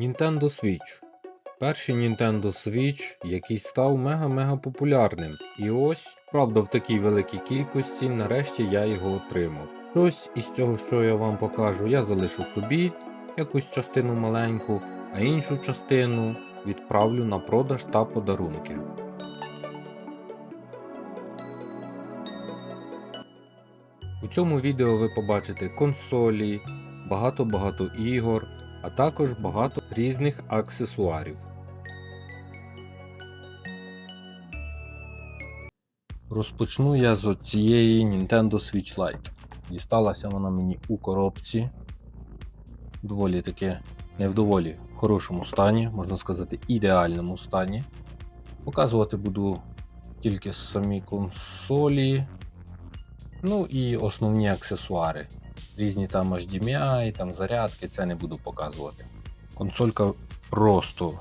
Nintendo Switch. Перший Nintendo Switch, який став мега-мега популярним. І ось, правда, в такій великій кількості, нарешті я його отримав. Щось із цього, що я вам покажу, я залишу собі якусь частину маленьку, а іншу частину відправлю на продаж та подарунки. У цьому відео ви побачите консолі, багато-багато ігор, а також багато різних аксесуарів. Розпочну я з цієї Nintendo Switch Lite. Дісталася вона мені у коробці. Доволі таки не в доволі хорошому стані, можна сказати, ідеальному стані. Показувати буду тільки самі консолі, ну і основні аксесуари. Різні там HDMI, там зарядки, це не буду показувати. Консолька просто,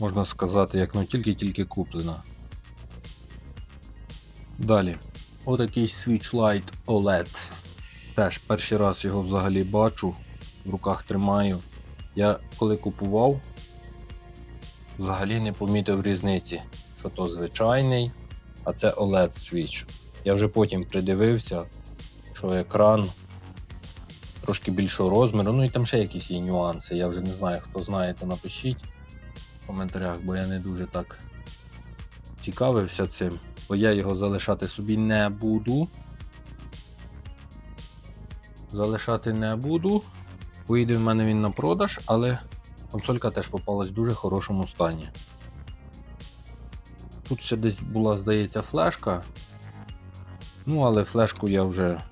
можна сказати, як ну тільки-тільки куплена. Далі. Отакий Switch Lite OLED. Теж перший раз його взагалі бачу, в руках тримаю. Я коли купував, взагалі не помітив різниці, що то звичайний, а це OLED Switch. Я вже потім придивився, що екран трошки більшого розміру, ну і там ще якісь є нюанси. Я вже не знаю, хто знає, то напишіть в коментарях, бо я не дуже так цікавився цим, бо я його залишати собі не буду. Залишати не буду. Вийде в мене він на продаж, але консолька теж попалась в дуже хорошому стані. Тут ще десь була, здається, флешка. Ну, але флешку я вже.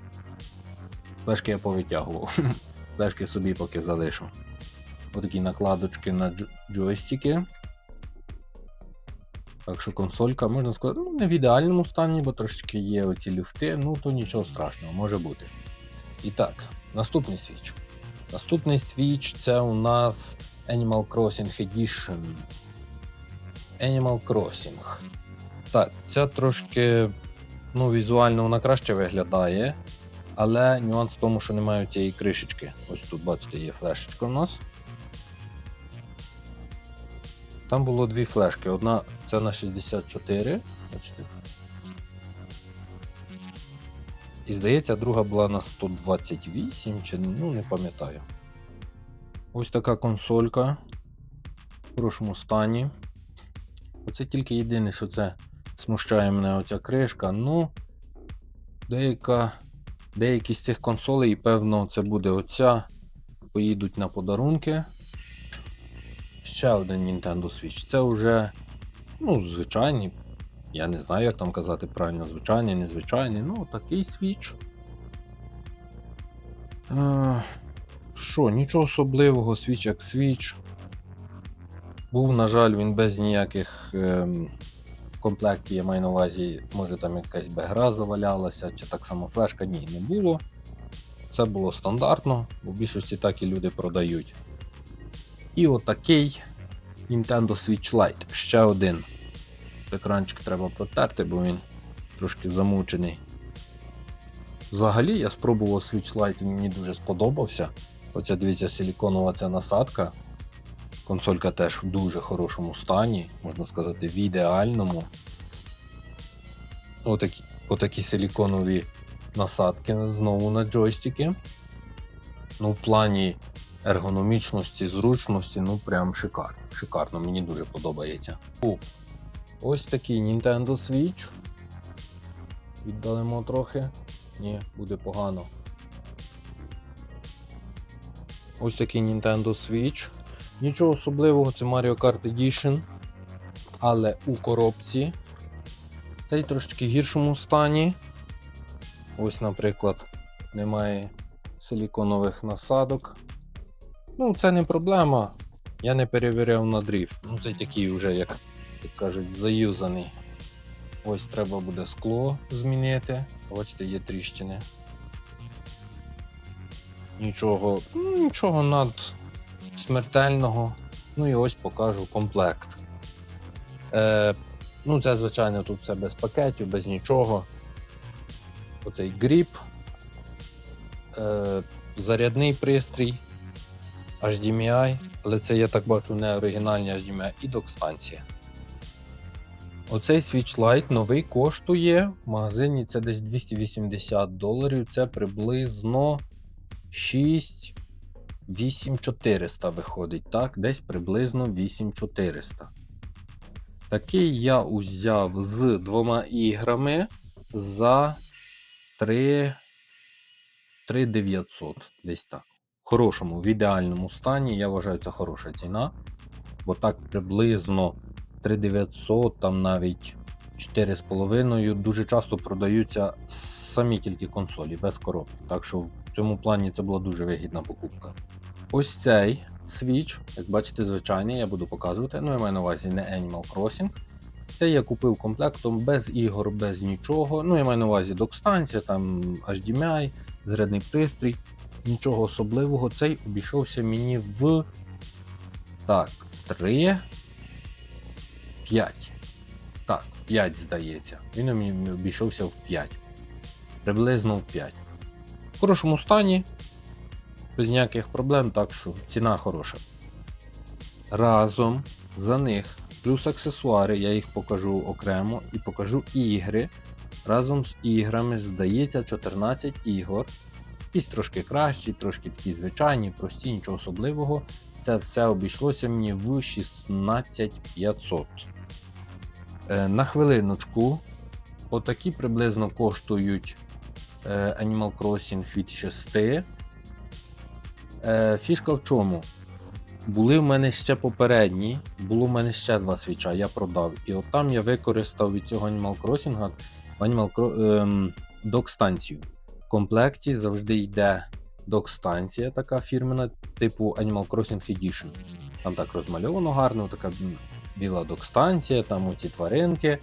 Флешки я повитягував. Флешки собі поки залишу. Отакі накладочки на дж- джойстики. Так що консолька, можна сказати, ну, не в ідеальному стані, бо трошечки є оці люфти, ну то нічого страшного, може бути. І так, наступний свіч. Наступний свіч це у нас Animal Crossing Edition. Animal Crossing. Так, ця трошки ну, візуально вона краще виглядає, але нюанс в тому, що немає цієї кришечки. Ось тут, бачите, є флешечка у нас. Там було дві флешки. Одна це на 64. Бачите. І здається, друга була на 128, чи ну не пам'ятаю. Ось така консолька в хорошому стані. Оце тільки єдине, що це смущає мене оця кришка. Ну, деяка, деякі з цих консолей, певно, це буде оця. Поїдуть на подарунки. Ще один Nintendo Switch. Це вже, ну, звичайний. Я не знаю, як там казати правильно, звичайний, незвичайний. Ну, такий Switch. Е, Що, нічого особливого, Switch як Switch. Був, на жаль, він без ніяких ем, в комплекті, я маю на увазі, може там якась б-гра завалялася, чи так само флешка. Ні, не було. Це було стандартно, в більшості так і люди продають. І отакий Nintendo Switch Lite. Ще один. Екранчик треба протерти, бо він трошки замучений. Взагалі я спробував Switch Lite, він мені дуже сподобався. Оця дивіться силіконова ця насадка. Консолька теж в дуже хорошому стані, можна сказати, в ідеальному. Отакі, отакі силіконові насадки знову на джойстики. Ну, в плані ергономічності, зручності, ну прям шикарно. Шикарно, мені дуже подобається. Ось такий Nintendo Switch. Віддалимо трохи. Ні, буде погано. Ось такий Nintendo Switch. Нічого особливого, це Mario Kart Edition. Але у коробці цей трошки гіршому стані. Ось, наприклад, немає силіконових насадок. Ну, це не проблема. Я не перевіряв на дріфт. Ну, це такий вже, як, як кажуть, заюзаний. Ось треба буде скло змінити. Бачите, є тріщини. Нічого, ну, нічого над смертельного. Ну і ось покажу комплект. Е, ну, це, звичайно, тут все без пакетів, без нічого. Оцей гріп, е, зарядний пристрій, HDMI, Але це я так бачу не оригінальні HDMI і док-станція. Оцей Lite новий коштує в магазині це десь 280 доларів. Це приблизно 6 8400 виходить. Так, десь приблизно 8400. Такий я узяв з двома іграми за 3 3900. Десь так. В хорошому, в ідеальному стані. Я вважаю, це хороша ціна. Бо так приблизно 3900, там навіть 4,5 дуже часто продаються самі тільки консолі без коробки. Так що в цьому плані це була дуже вигідна покупка. Ось цей Switch, як бачите, звичайний, я буду показувати. Ну, я маю на увазі не Animal Crossing. Це я купив комплектом без ігор, без нічого. Ну, я маю на увазі док-станція, там HDMI, зарядний пристрій. Нічого особливого. Цей обійшовся мені в. Так, 3. 5. Так, 5, здається. Він мені обійшовся в 5. Приблизно в 5. В хорошому стані, без ніяких проблем, так що ціна хороша. Разом за них, плюс аксесуари, я їх покажу окремо і покажу ігри. Разом з іграми здається 14 ігор. Якісь трошки кращі, трошки такі звичайні, прості, нічого особливого. Це все обійшлося мені в 16500. Е, на хвилиночку, отакі приблизно коштують е, Animal Crossing від 6. Е, фішка в чому? Були в мене ще попередні, було в мене ще два свіча, я продав. І от там я використав від цього Animal Crossing Animal ем, док-станцію. В комплекті завжди йде док-станція, така фірмена, типу Animal Crossing Edition. Там так розмальовано гарно, така біла док-станція, там оці тваринки.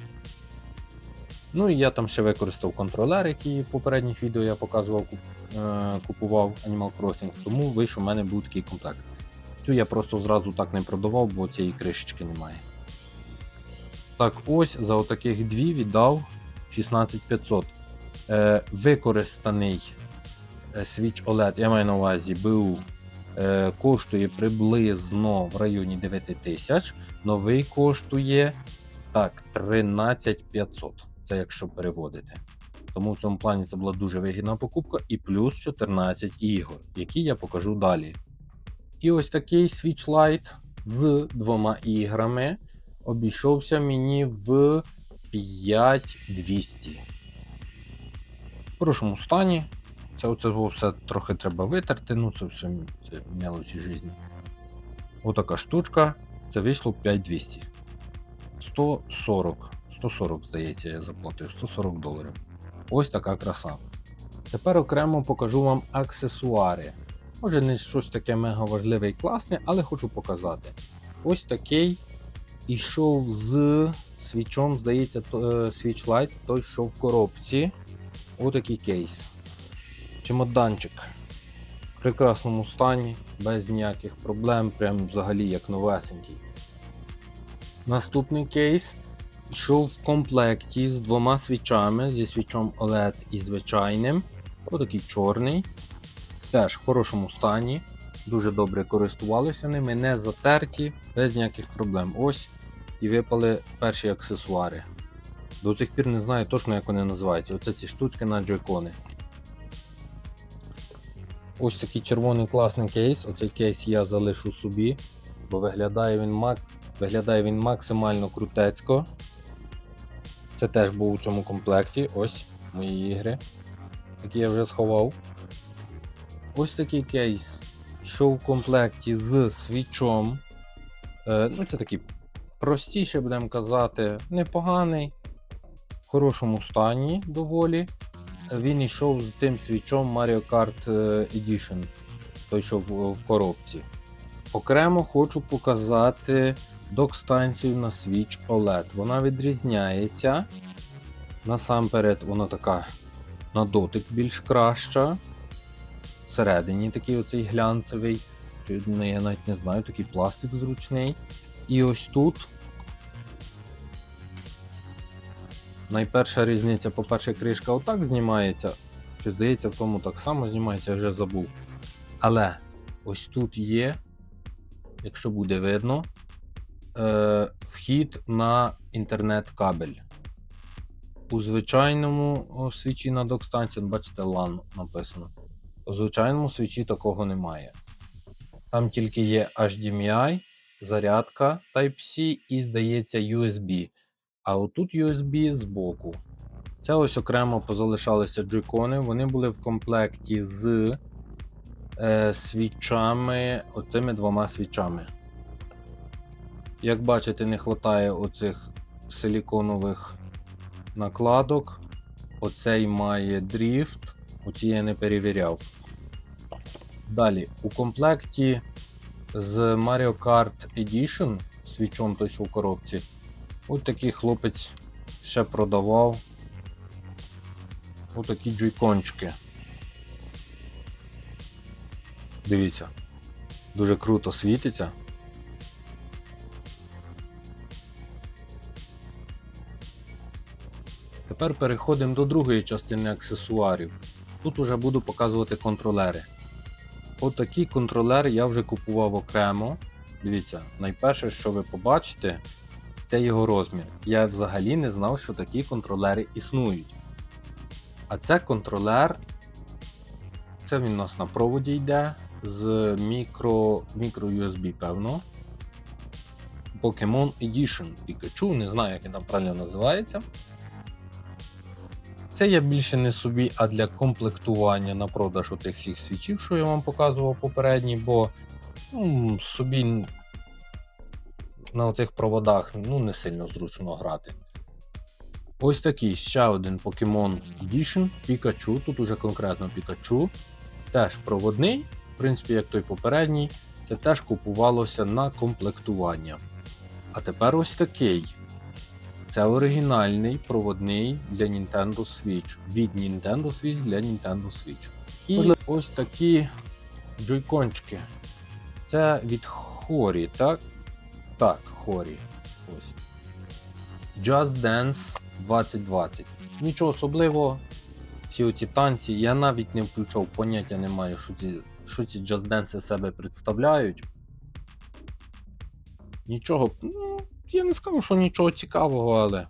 Ну і я там ще використав контролер, який в попередніх відео я показував, е, купував Animal Crossing, тому вийшов у мене був такий комплект. Цю я просто зразу так не продавав, бо цієї кришечки немає. Так, ось за отаких дві віддав 16500. Е, використаний е, Switch OLED, я маю на увазі, був, коштує приблизно в районі 9000. Новий коштує так, 13500. Це якщо переводити. Тому в цьому плані це була дуже вигідна покупка і плюс 14 ігор, які я покажу далі. І ось такий Switch Lite з двома іграми обійшовся мені в 5200. В хорошому стані. Це оце все трохи треба витерти, ну це все це мелочі житті. Отака штучка. Це вийшло 5200. 140. 140, здається, я заплатив. 140 доларів. Ось така краса. Тепер окремо покажу вам аксесуари. Може не щось таке мега важливе і класне, але хочу показати. Ось такий ішов з свічом, здається, то- е, той що в коробці. Отакий кейс. Чемоданчик. В прекрасному стані, без ніяких проблем, прям взагалі як новесенький. Наступний кейс йшов в комплекті з двома свічами, зі свічом OLED і звичайним. Отакий чорний. Теж в хорошому стані. Дуже добре користувалися ними, не затерті, без ніяких проблем. Ось і випали перші аксесуари. До цих пір не знаю точно, як вони називаються. Оце ці штучки на джойкони. Ось такий червоний класний кейс. Оцей кейс я залишу собі, бо виглядає він, мак... виглядає він максимально крутецько. Це теж був у цьому комплекті. Ось мої ігри, які я вже сховав. Ось такий кейс йшов в комплекті з свічом. Е, ну, це такий простіше, будемо казати, непоганий, в хорошому стані доволі. Він йшов з тим свічом Mario Kart е, Edition, той, що в, коробці. Окремо хочу показати док-станцію на Switch OLED. Вона відрізняється. Насамперед, вона така на дотик більш краща. Всередині такий оцей глянцевий. Ну, я навіть не знаю, такий пластик зручний. І ось тут. Найперша різниця, по-перше, кришка отак знімається. Чи здається, в тому так само знімається, я вже забув. Але ось тут є якщо буде видно, е, вхід на інтернет-кабель. У звичайному свічі на док-станції, бачите, LAN написано. У звичайному свічі такого немає. Там тільки є HDMI, зарядка Type-C і, здається, USB. А отут USB збоку. Це ось окремо позалишалися джойкони. Вони були в комплекті з е, свічами, отими двома свічами. Як бачите, не вистачає оцих силіконових накладок. Оцей має дріфт, оці я не перевіряв. Далі, у комплекті з Mario Kart Edition свічом той, що в коробці, от такий хлопець ще продавав отакі джойкончики. Дивіться, дуже круто світиться. Тепер переходимо до другої частини аксесуарів. Тут уже буду показувати контролери. Отакий контролер я вже купував окремо. Дивіться, найперше, що ви побачите, це його розмір. Я взагалі не знав, що такі контролери існують. А це контролер. Це він у нас на проводі йде з мікро, мікро USB, певно. Pokemon Edition Pikachu, не знаю, як він там правильно називається. Це я більше не собі, а для комплектування на продаж отих всіх свічів, що я вам показував попередній, бо ну, собі на оцих проводах ну, не сильно зручно грати. Ось такий ще один Pokemon Edition Pikachu. Тут уже конкретно Pikachu. Теж проводний, в принципі, як той попередній, це теж купувалося на комплектування. А тепер ось такий. Це оригінальний проводний для Nintendo Switch. Від Nintendo Switch для Nintendo Switch. І ось такі джойкончики. Це від Хорі, так? Так, Хорі. Ось. Just Dance 2020. Нічого особливого. Всі оці танці. Я навіть не включав, поняття не маю, що ці, що ці Just Dance себе представляють. Нічого. Ну, я не скажу, що нічого цікавого, але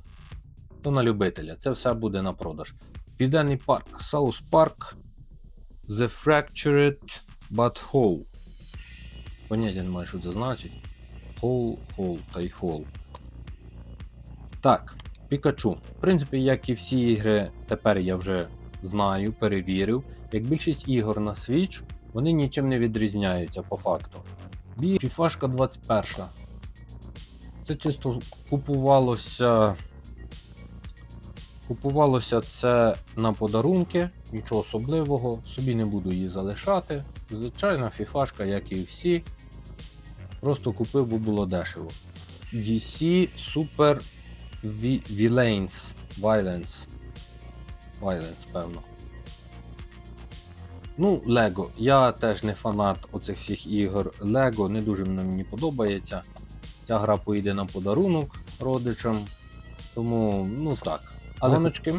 то на любителя. Це все буде на продаж. Південний парк, South Park, The Fractured But Whole. Поняття не маю, що це значить. Whole, whole та й whole. Так, Пікачу. В принципі, як і всі ігри, тепер я вже знаю, перевірив. Як більшість ігор на Switch, вони нічим не відрізняються по факту. Бі FIFA 21. Це чисто купувалося. Купувалося це на подарунки, нічого особливого, собі не буду її залишати. Звичайна фіфашка, як і всі. Просто купив, бо було дешево. DC Super Vi- Villains Violence. Violence, певно. Ну, Lego. Я теж не фанат оцих всіх ігор Lego, не дуже мені подобається. Ця гра поїде на подарунок родичам. Тому, ну так. Але гоночки.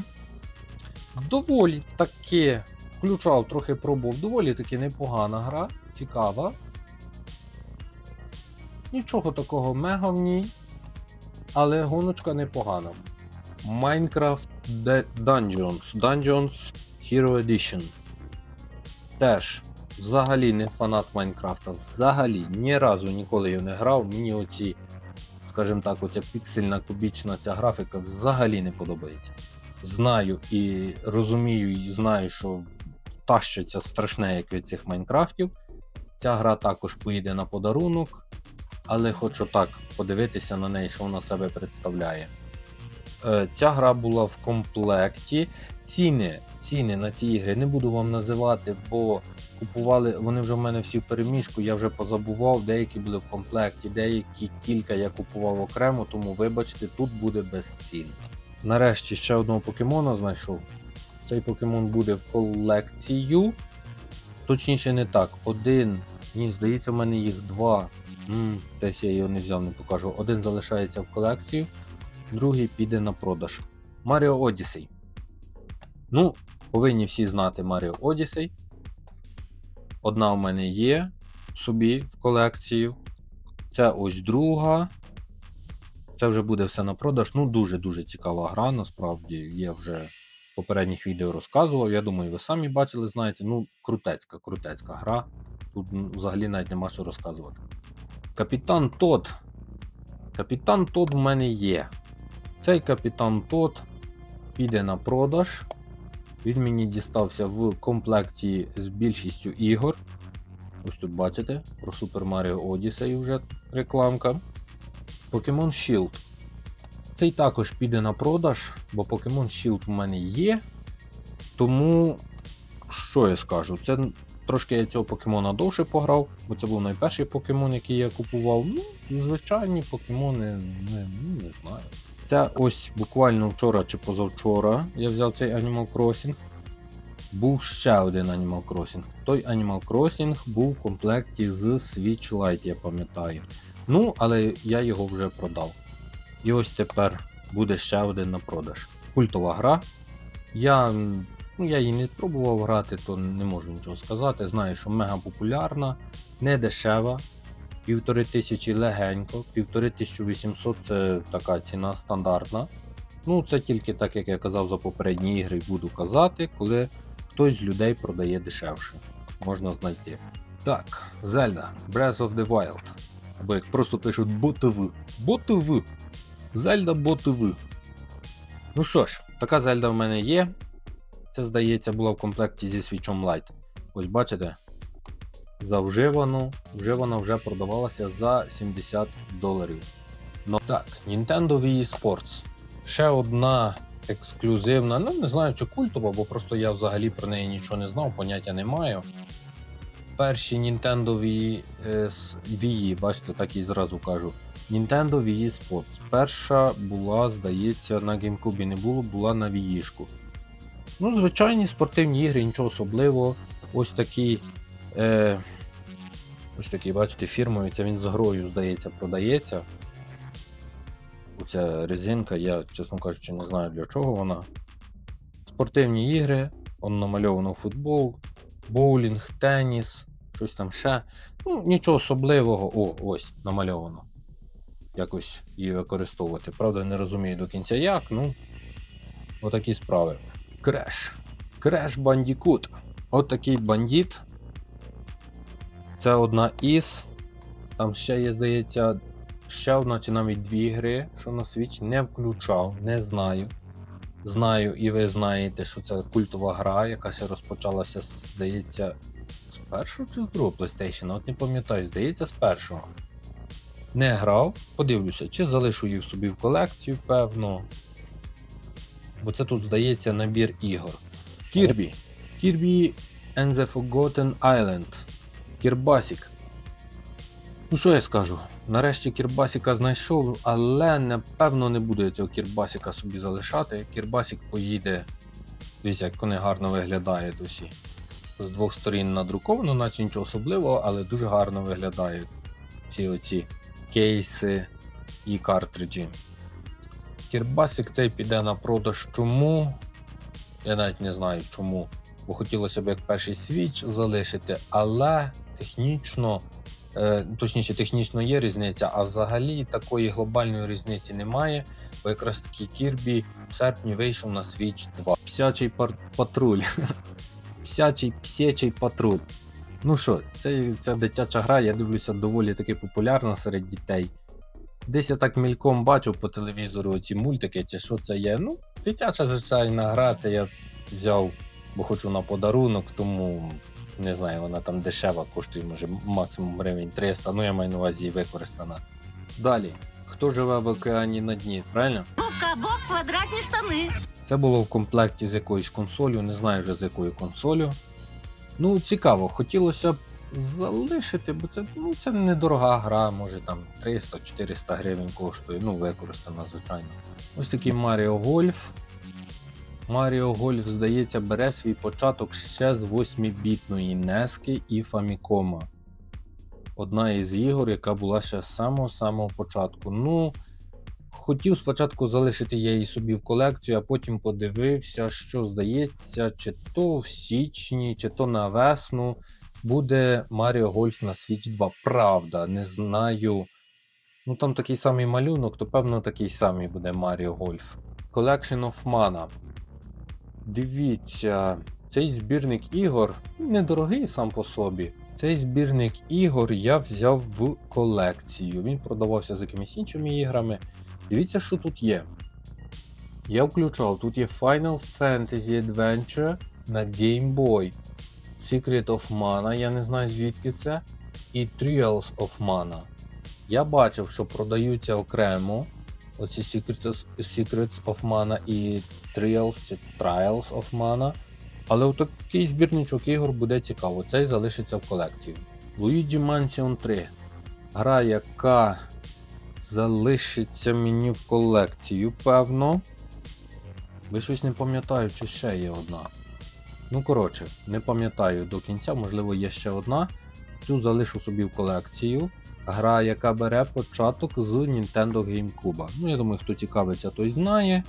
Доволі таки. Включав, трохи пробував. Доволі таки непогана гра, цікава. Нічого такого мега в ній. Але гоночка непогана. Minecraft De- Dungeons. Dungeons Hero Edition. Теж взагалі не фанат Майнкрафта. Взагалі ні разу ніколи його не грав. Мені оці, скажімо так, оця піксельна кубічна ця графіка взагалі не подобається. Знаю і розумію, і знаю, що тащиться страшне, як від цих Майнкрафтів. Ця гра також поїде на подарунок, але хочу так подивитися на неї, що вона себе представляє. Е, Ця гра була в комплекті. Ціни, ціни на ці ігри не буду вам називати, бо купували вони вже в мене всі в переміжку, я вже позабував, деякі були в комплекті, деякі кілька я купував окремо, тому вибачте, тут буде без цін. Нарешті ще одного покемона знайшов. Цей покемон буде в колекцію. Точніше, не так. Один. Ні, здається, в мене їх два. Десь я його не взяв, не покажу. Один залишається в колекцію, другий піде на продаж. Mario Odyssey. Ну, повинні всі знати Mario Odyssey. Одна у мене є собі в колекцію. Це ось друга. Це вже буде все на продаж. Ну, дуже-дуже цікава гра, насправді. Я вже в попередніх відео розказував. Я думаю, ви самі бачили, знаєте. Ну, крутецька, крутецька гра. Тут взагалі навіть нема що розказувати. Капітан Тод. Капітан Тод в мене є. Цей капітан Тод піде на продаж. Він мені дістався в комплекті з більшістю ігор. Ось тут бачите, про Super Mario Odyssey вже рекламка. Pokemon Shield. Цей також піде на продаж, бо Pokemon Shield у мене є. Тому, що я скажу? Це трошки я цього покемона довше пограв, бо це був найперший покемон, який я купував. Ну, звичайні покемони, не, ну, не знаю. Це ось буквально вчора чи позавчора я взяв цей Animal Crossing. Був ще один Animal Crossing. Той Animal Crossing був в комплекті з Switch Lite, я пам'ятаю. Ну, але я його вже продав. І ось тепер буде ще один на продаж. Культова гра. Я, ну, я її не пробував грати, то не можу нічого сказати. Знаю, що мега популярна, не дешева. Півтори тисячі легенько, півтори тисячі 800 це така ціна стандартна. Ну, це тільки так, як я казав за попередні ігри, буду казати, коли хтось з людей продає дешевше. Можна знайти. Так, Zelda Breath of the Wild. Або як просто пишуть ботв. Ботв. Зельда ботв. Ну що ж, така Зельда в мене є. Це, здається, була в комплекті зі свічом Lite. Ось бачите? За вживану. Вживана вже продавалася за 70 доларів. Ну так, Nintendo Wii Sports. Ще одна ексклюзивна, ну не знаю, чи культова, бо просто я взагалі про неї нічого не знав, поняття не маю. Перші Nintendo Wii, е, Wii, бачите, так і зразу кажу. Nintendo Wii Sports. Перша була, здається, на GameCube не було, була на Wii-шку. Ну, звичайні спортивні ігри, нічого особливого. Ось такий. Е, ось такий, бачите, фірмою. Це він з грою, здається, продається. Оця резинка, я, чесно кажучи, не знаю для чого вона. Спортивні ігри, он намальовано футбол, боулінг, теніс, щось там ще. Ну, нічого особливого. О, ось, намальовано. Якось її використовувати. Правда, не розумію до кінця як, ну. Отакі справи. Креш. Креш Бандікут. От такий бандит. Це одна із. Там ще є, здається, ще одна чи навіть дві гри, що на Switch не включав, не знаю. Знаю, і ви знаєте, що це культова гра, яка ще розпочалася, здається, з першого чи з другого PlayStation, от не пам'ятаю, здається, з першого. Не грав, подивлюся, чи залишу їх собі в колекцію, певно. Бо це тут, здається, набір ігор. Kirby. Kirby and the Forgotten Island. Кірбасік. Ну що я скажу? Нарешті Кірбасіка знайшов, але напевно не буду я цього Кірбасіка собі залишати. Кірбасік поїде. Дивіться, як вони гарно виглядають усі. З двох сторін надруковано, наче нічого особливого, але дуже гарно виглядають всі оці кейси і картриджі. Кірбасик цей піде на продаж чому? Я навіть не знаю чому. Бо хотілося б як перший свіч залишити, але технічно, е, точніше, технічно є різниця, а взагалі такої глобальної різниці немає. Бо якраз таки Кірбі в серпні вийшов на Switch 2. Псячий патруль. Псячий псячий патруль. Ну що, це, ця дитяча гра, я дивлюся, доволі таки популярна серед дітей. Десь я так мільком бачив по телевізору ці мультики, чи що це є. Ну, дитяча звичайна гра, це я взяв, бо хочу на подарунок, тому не знаю, вона там дешева, коштує може максимум гривень 300, ну я маю на увазі використана. Далі. Хто живе в океані на дні, правильно? Губка-боб, квадратні штани. Це було в комплекті з якоюсь консолью, не знаю вже з якою консолью. Ну, цікаво, хотілося б залишити, бо це, ну, це недорога гра, може там 300-400 гривень коштує, ну, використана, звичайно. Ось такий Mario Golf. Mario Golf, здається, бере свій початок ще з 8-бітної Нески і Famicom. Одна із ігор, яка була ще з самого-самого початку. Ну, Хотів спочатку залишити я її собі в колекцію, а потім подивився, що здається, чи то в січні, чи то на весну буде Mario Golf на Switch 2. Правда, не знаю Ну там такий самий малюнок, то певно такий самий буде Mario Golf. Collection of Mana. Дивіться, цей збірник ігор недорогий сам по собі. Цей збірник ігор я взяв в колекцію. Він продавався з якимись іншими іграми. Дивіться, що тут є. Я включав, тут є Final Fantasy Adventure на Game Boy. Secret of Mana, я не знаю звідки це. І Trials of Mana. Я бачив, що продаються окремо оці Secrets, of Mana і Trials чи Trials of Mana. Але такий збірничок ігор буде цікаво. Цей залишиться в колекції. Luigi Mansion 3. Гра, яка залишиться мені в колекцію, певно. Ви щось не пам'ятаю, чи ще є одна. Ну, коротше, не пам'ятаю до кінця, можливо, є ще одна. Цю залишу собі в колекцію. Гра, яка бере початок з Nintendo GameCube. Ну, я думаю, хто цікавиться, той знає.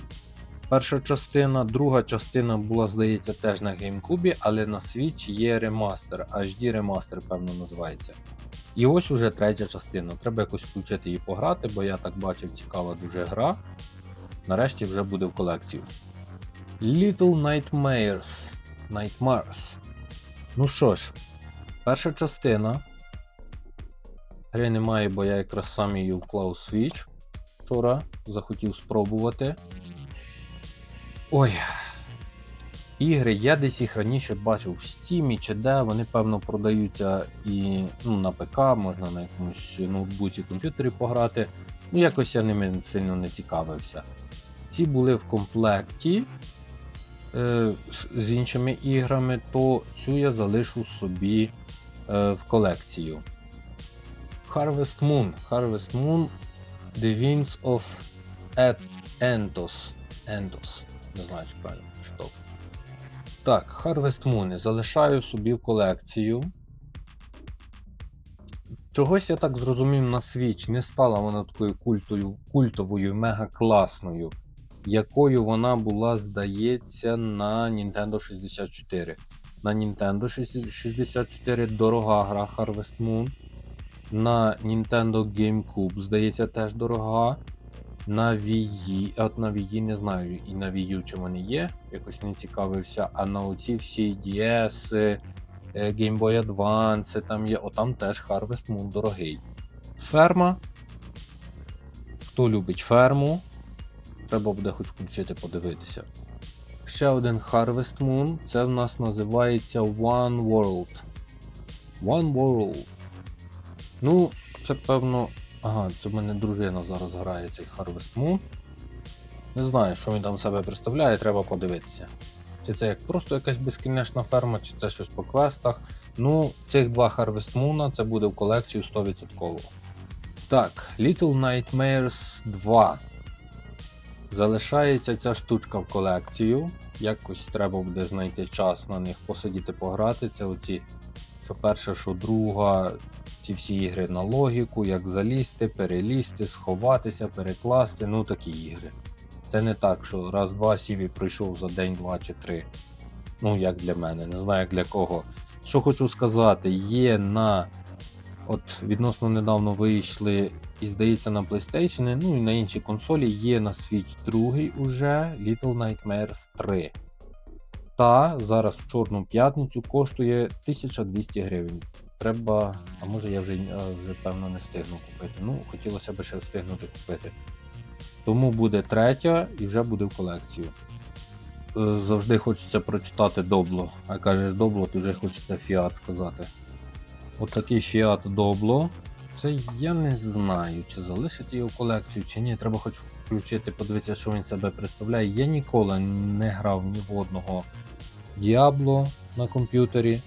Перша частина, друга частина була, здається, теж на GameCube, але на Switch є ремастер, HD ремастер, певно, називається. І ось уже третя частина. Треба якось включити її пограти, бо я так бачив, цікава дуже гра. Нарешті вже буде в колекцію. Little Nightmares. Nightmares. Ну що ж, перша частина. Гри немає, бо я якраз сам її вклав у Switch. Вчора захотів спробувати. Ой. Ігри, я десь їх раніше бачив в Steam чи де, вони, певно, продаються і ну, на ПК, можна на якомусь ноутбуці, комп'ютері пограти. Ну, якось я ними сильно не цікавився. Ці були в комплекті з- з іншими іграми, то цю я залишу собі е, в колекцію. Harvest Moon. Harvest Moon The Winds of Entos. Entos. Не знаю, чи правильно прочитав. Так, Harvest Moon залишаю собі в колекцію. Чогось я так зрозумів на Switch не стала вона такою культою, культовою, мега класною, якою вона була, здається, на Nintendo 64. На Nintendo 64 дорога гра Harvest Moon. На Nintendo GameCube, здається, теж дорога. На Wii, от на Wii не знаю, і на Wii U чи вони є, якось не цікавився. А на оці всі DS, е, Game Boy Advance, там є, отам теж Harvest Moon дорогий. Ферма. Хто любить ферму, треба буде хоч включити подивитися. Ще один Harvest Moon, це в нас називається One World. One World. Ну, це певно. Ага, це в мене дружина зараз грає цей Harvest Moon. Не знаю, що він там себе представляє, треба подивитися. Чи це як просто якась безкінечна ферма, чи це щось по квестах. Ну, цих два Harvest Moon це буде в колекцію 100%. Так, Little Nightmares 2. Залишається ця штучка в колекцію. Якось треба буде знайти час на них посидіти пограти. Це оці, що перша, що друга, ці всі ігри на логіку, як залізти, перелізти, сховатися, перекласти, ну такі ігри. Це не так, що раз-два сів і пройшов за день, два чи три. Ну, як для мене, не знаю як для кого. Що хочу сказати, є на. От відносно недавно вийшли, і здається, на PlayStation, ну і на інші консолі є на Switch 2 уже Little Nightmares 3. Та зараз в Чорну п'ятницю коштує 1200 гривень. Треба, а може я вже, е, вже певно не встигну купити. Ну, хотілося б ще встигнути купити. Тому буде третя і вже буде в колекцію. Е, Завжди хочеться прочитати добло. А кажеш добло, то вже хочеться фіат сказати. От такий фіат добло. Це я не знаю, чи залишити його в колекцію, чи ні. Треба хоч включити, подивитися, що він себе представляє. Я ніколи не грав ні в одного Diablo на комп'ютері.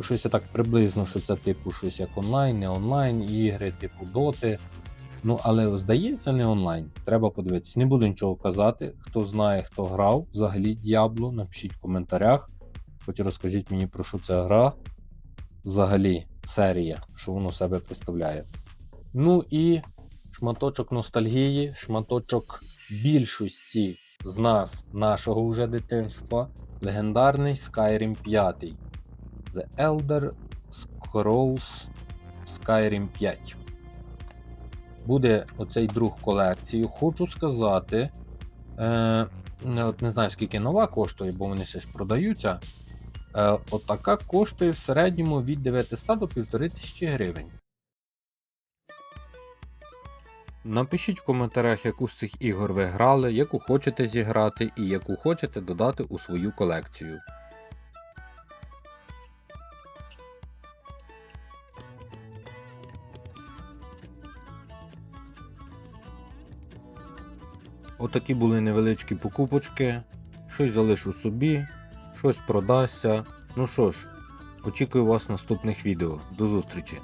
Щось так приблизно, що це типу щось як онлайн, не онлайн, ігри, типу доти. Ну, але здається, не онлайн. Треба подивитися. Не буду нічого казати. Хто знає, хто грав взагалі Діабло, напишіть в коментарях. Хоч розкажіть мені про що це гра. Взагалі, серія, що воно себе представляє. Ну і шматочок ностальгії, шматочок більшості з нас, нашого вже дитинства. Легендарний Skyrim 5. The Elder Scrolls Skyrim 5. буде оцей друг колекції. Хочу сказати. Е, от не знаю, скільки нова коштує, бо вони ж продаються. Е, отака коштує в середньому від 900 до 1500 гривень. Напишіть в коментарях, яку з цих ігор ви грали, яку хочете зіграти і яку хочете додати у свою колекцію. Отакі були невеличкі покупочки. Щось залишу собі, щось продасться. Ну що ж, очікую вас в наступних відео. До зустрічі!